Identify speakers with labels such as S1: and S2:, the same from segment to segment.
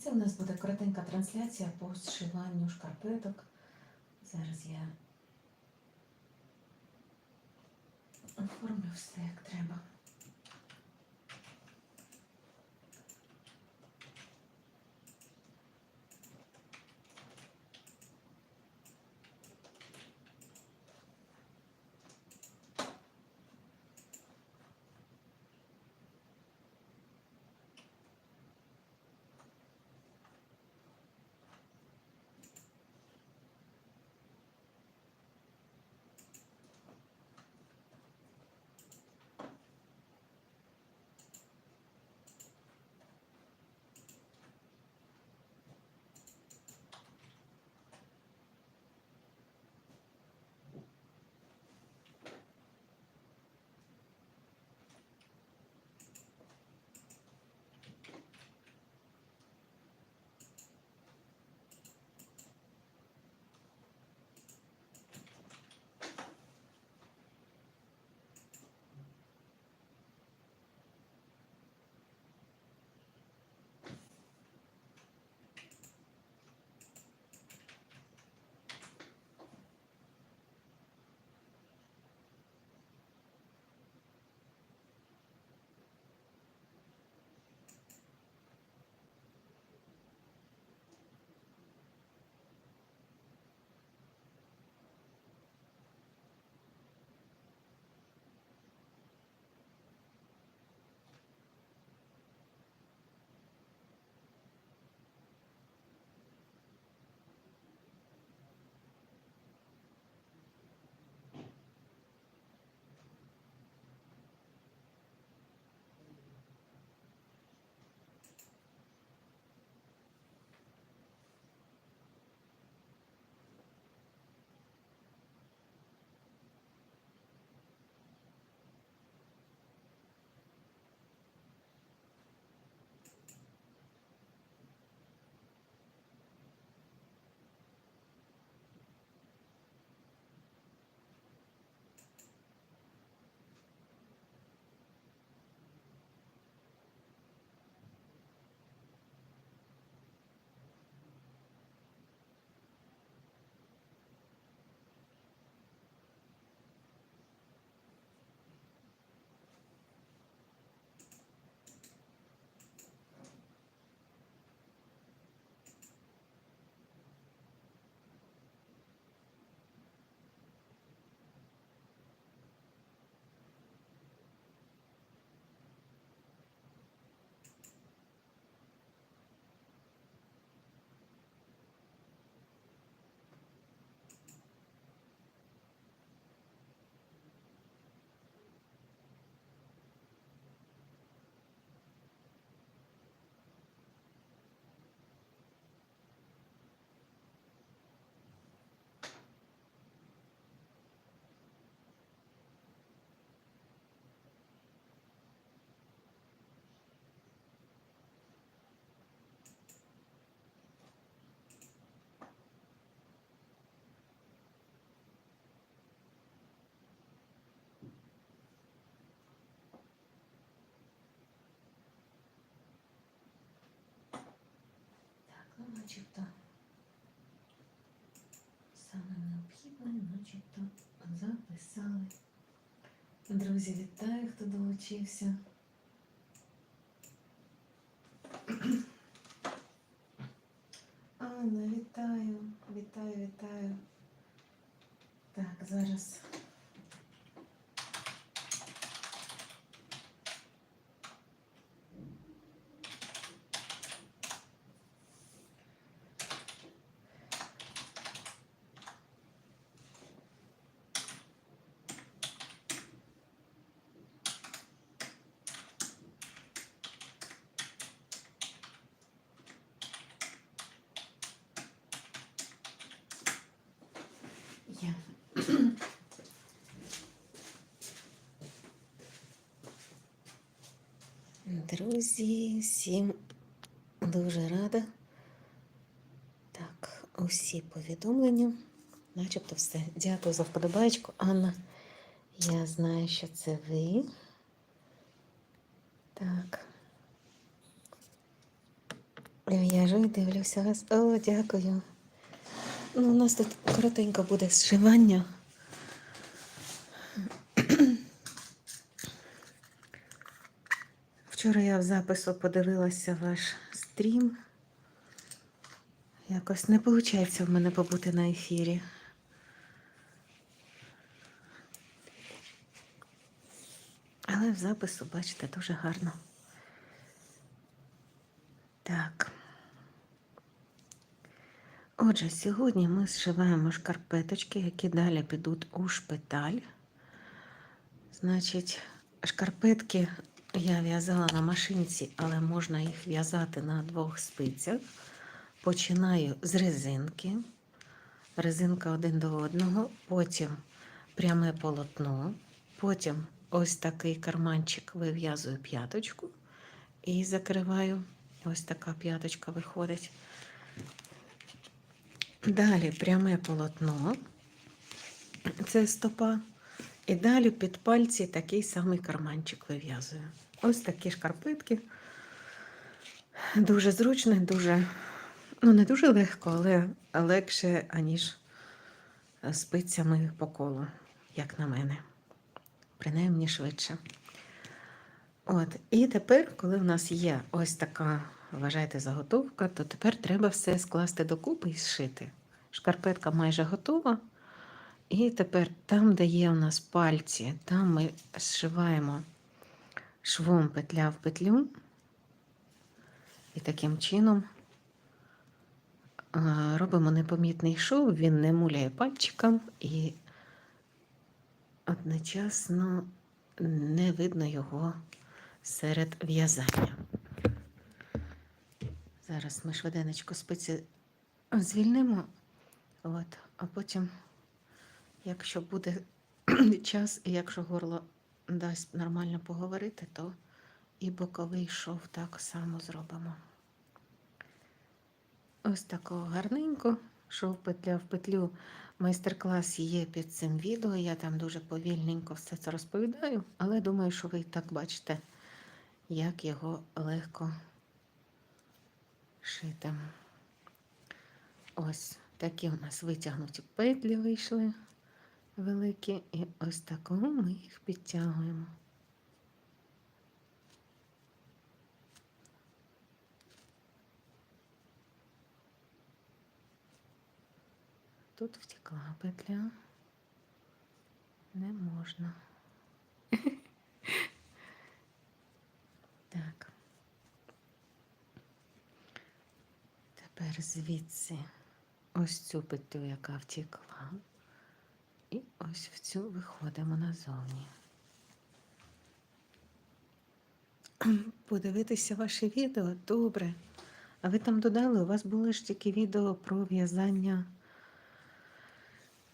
S1: Це в нас буде коротенька трансляція по зшиванню шкарпеток. Зараз я оформлю все як треба. Ну начебто саме необхідне, начебто записали. Друзі, вітаю, хто долучився. Анна, вітаю, вітаю, вітаю. Так, зараз. Я. Друзі, всім дуже рада. Так, усі повідомлення. Начебто все. Дякую за вподобайку, Анна. Я знаю, що це ви. Так. В'яжу і дивлюся вас. О, дякую. Ну, у нас тут коротенько буде зшивання. Вчора я в запису подивилася ваш стрім. Якось не виходить в мене побути на ефірі. Але в запису, бачите, дуже гарно. Так. Отже, сьогодні ми зшиваємо шкарпеточки, які далі підуть у шпиталь. Значить, шкарпетки я в'язала на машинці, але можна їх в'язати на двох спицях. Починаю з резинки. Резинка один до одного, потім пряме полотно, потім ось такий карманчик вив'язую п'яточку і закриваю. Ось така п'яточка виходить. Далі пряме полотно, це стопа. І далі під пальці такий самий карманчик вив'язую. Ось такі шкарпетки. Дуже зручно, дуже, ну не дуже легко, але легше, аніж спицями по колу, як на мене. Принаймні швидше. От, І тепер, коли в нас є ось така, вважайте, заготовка, то тепер треба все скласти докупи і зшити. Шкарпетка майже готова. І тепер там, де є у нас пальці, там ми зшиваємо швом петля в петлю. І таким чином робимо непомітний шов, він не муляє пальчиком і одночасно не видно його серед в'язання. Зараз ми швиденечко спиці звільнимо, от, а потім, якщо буде час, і якщо горло дасть нормально поговорити, то і боковий шов так само зробимо. Ось такого гарненько, шов петля в петлю. Майстер-клас є під цим відео. Я там дуже повільненько все це розповідаю, але думаю, що ви і так бачите, як його легко шити. Ось такі у нас витягнуті петлі вийшли великі, і ось такого ми їх підтягуємо. Тут втекла петля. Не можна. Так. Тепер звідси ось цю петлю, яка втекла, і ось в цю виходимо назовні. Подивитися ваше відео добре. А ви там додали, у вас були ж тільки відео про в'язання.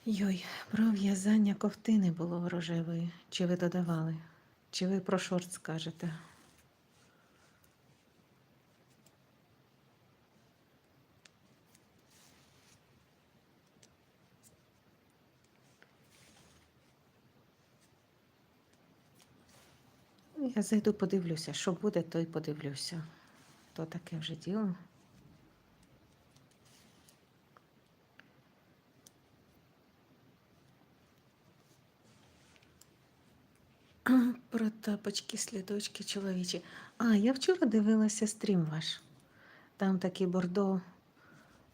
S1: Йой, про в'язання ковтини було рожевої. Чи ви додавали? Чи ви про шорт скажете? Я зайду, подивлюся, що буде, то й подивлюся. То таке вже діло. Про тапочки, слідочки чоловічі. А, я вчора дивилася стрім ваш. Там такі бордо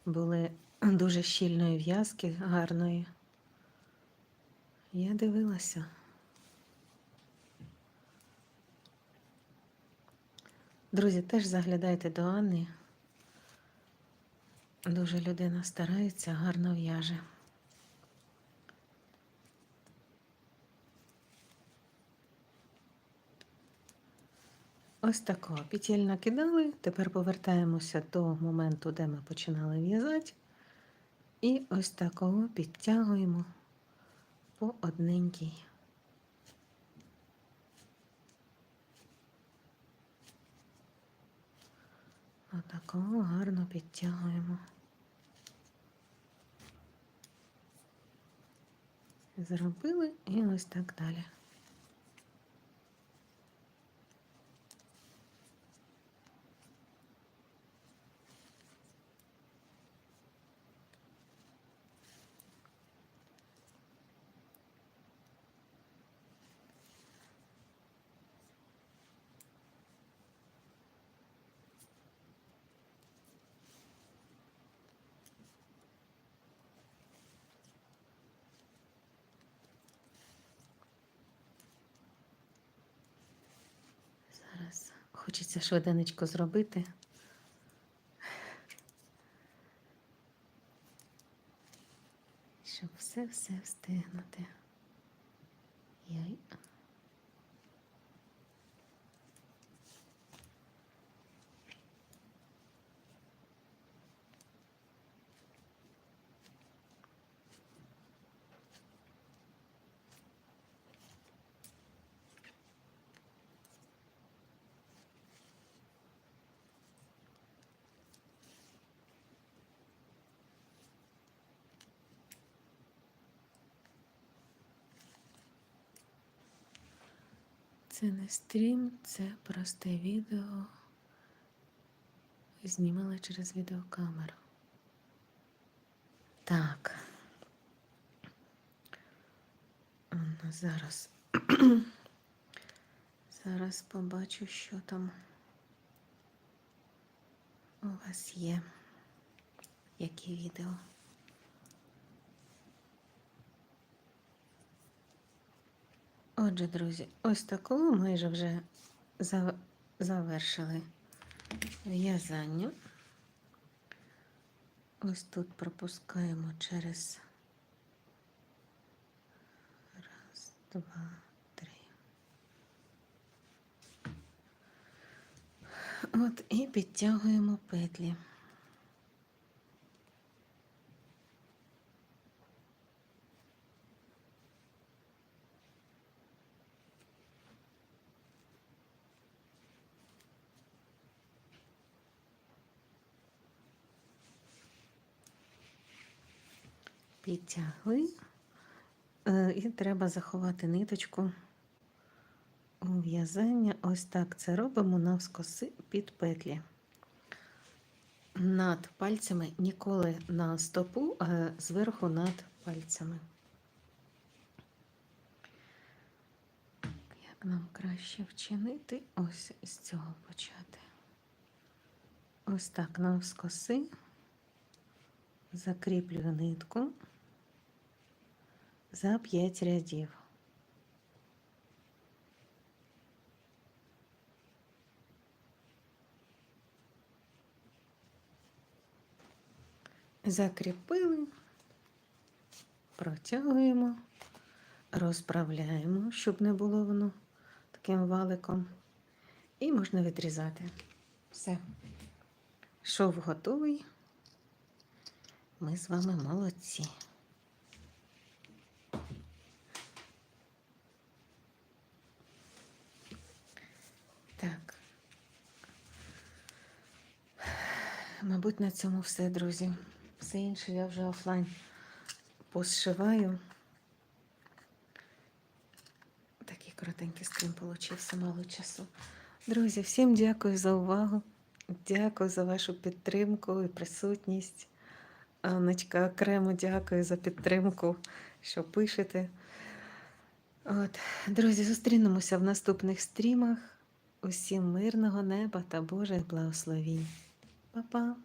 S1: були дуже щільної в'язки, гарної. Я дивилася. Друзі, теж заглядайте до Анни. Дуже людина старається, гарно в'яже. Ось такого петель накидали. Тепер повертаємося до моменту, де ми починали в'язати. І ось такого підтягуємо по одненькій. Отакого гарно підтягуємо. Зробили і ось так далі. Зараз хочеться швиденечко зробити. Щоб все-все встигнути. Йой. Це не стрім, це просте відео. Знімала через відеокамеру. Так. Зараз. Зараз побачу, що там у вас є. Які відео. Отже, друзі, ось таку майже вже за- завершили в'язання. Ось тут пропускаємо через раз, два, три. От і підтягуємо петлі. Підтягли. Е, І треба заховати ниточку у в'язання. Ось так це робимо навскоси під петлі. Над пальцями ніколи на стопу, а зверху над пальцями. Як нам краще вчинити? Ось з цього почати. Ось так навскоси. Закріплюю нитку за 5 рядів. Закріпили, протягуємо, розправляємо, щоб не було воно таким валиком. І можна відрізати. Все. Шов готовий. Ми з вами молодці. Так. Мабуть, на цьому все, друзі. Все інше я вже офлайн позшиваю. Такий коротенький стрім получився мало часу. Друзі, всім дякую за увагу. Дякую за вашу підтримку і присутність. Анночка, окремо дякую за підтримку, що пишете. От. Друзі, зустрінемося в наступних стрімах. Усім мирного неба та Божих благословінь. 爸爸